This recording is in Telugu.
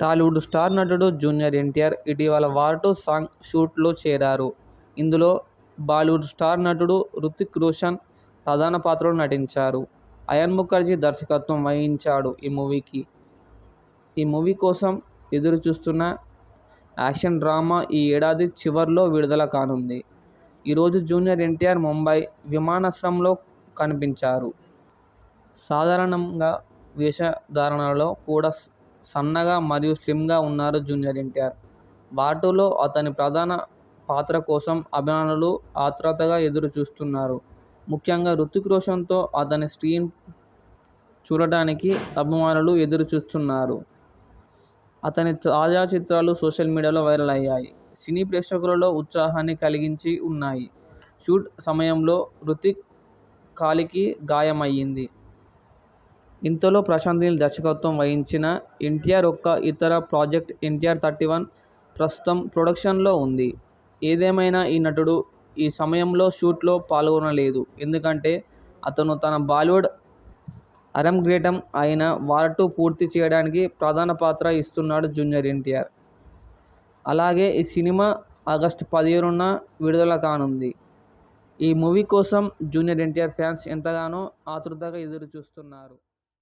టాలీవుడ్ స్టార్ నటుడు జూనియర్ ఎన్టీఆర్ ఇటీవల వార్ టూ సాంగ్ షూట్లో చేరారు. ఇందులో బాలీవుడ్ స్టార్ నటుడు హృతిక్ రోషన్ ప్రధాన పాత్రలో నటించారు. అయాన్ ముఖర్జీ దర్శకత్వం వహించాడు ఈ మూవీకి. ఈ మూవీ కోసం ఎదురు చూస్తున్న యాక్షన్ డ్రామా ఈ ఏడాది చివర్లో విడుదల కానుంది. ఈరోజు జూనియర్ ఎన్టీఆర్ ముంబై విమానాశ్రయంలో కనిపించారు. సాధారణంగా వేషధారణలో కూడా సన్నగా మరియు స్లిమ్గా ఉన్నారు జూనియర్ ఎన్టీఆర్. వార్ అతని ప్రధాన పాత్ర కోసం అభిమానులు ఆత్రుతగా ఎదురు చూస్తున్నారు. ముఖ్యంగా రుతిక్ రోషన్తో అతని స్క్రీన్ చూడటానికి అభిమానులు ఎదురు చూస్తున్నారు. అతని తాజా చిత్రాలు సోషల్ మీడియాలో వైరల్ అయ్యాయి. సినీ ప్రేక్షకులలో ఉత్సాహాన్ని కలిగించి ఉన్నాయి. షూట్ సమయంలో హృతిక్ కాలికి గాయమయ్యింది ఇంతలో ప్రశాంత్ నీల్ దర్శకత్వం వహించిన ఎన్టీఆర్ ఒక్క ఇతర ప్రాజెక్ట్ ఎన్టీఆర్ థర్టీ వన్ ప్రస్తుతం ప్రొడక్షన్లో ఉంది. ఏదేమైనా ఈ నటుడు ఈ సమయంలో షూట్లో పాల్గొనలేదు. ఎందుకంటే అతను తన బాలీవుడ్ అరంగ్రేటం అయిన వార్ టూ పూర్తి చేయడానికి ప్రధాన పాత్ర ఇస్తున్నాడు జూనియర్ ఎన్టీఆర్. అలాగే ఈ సినిమా ఆగస్టు పదిహేనున విడుదల కానుంది. ఈ మూవీ కోసం జూనియర్ ఎన్టీఆర్ ఫ్యాన్స్ ఎంతగానో ఆతృతగా ఎదురు చూస్తున్నారు.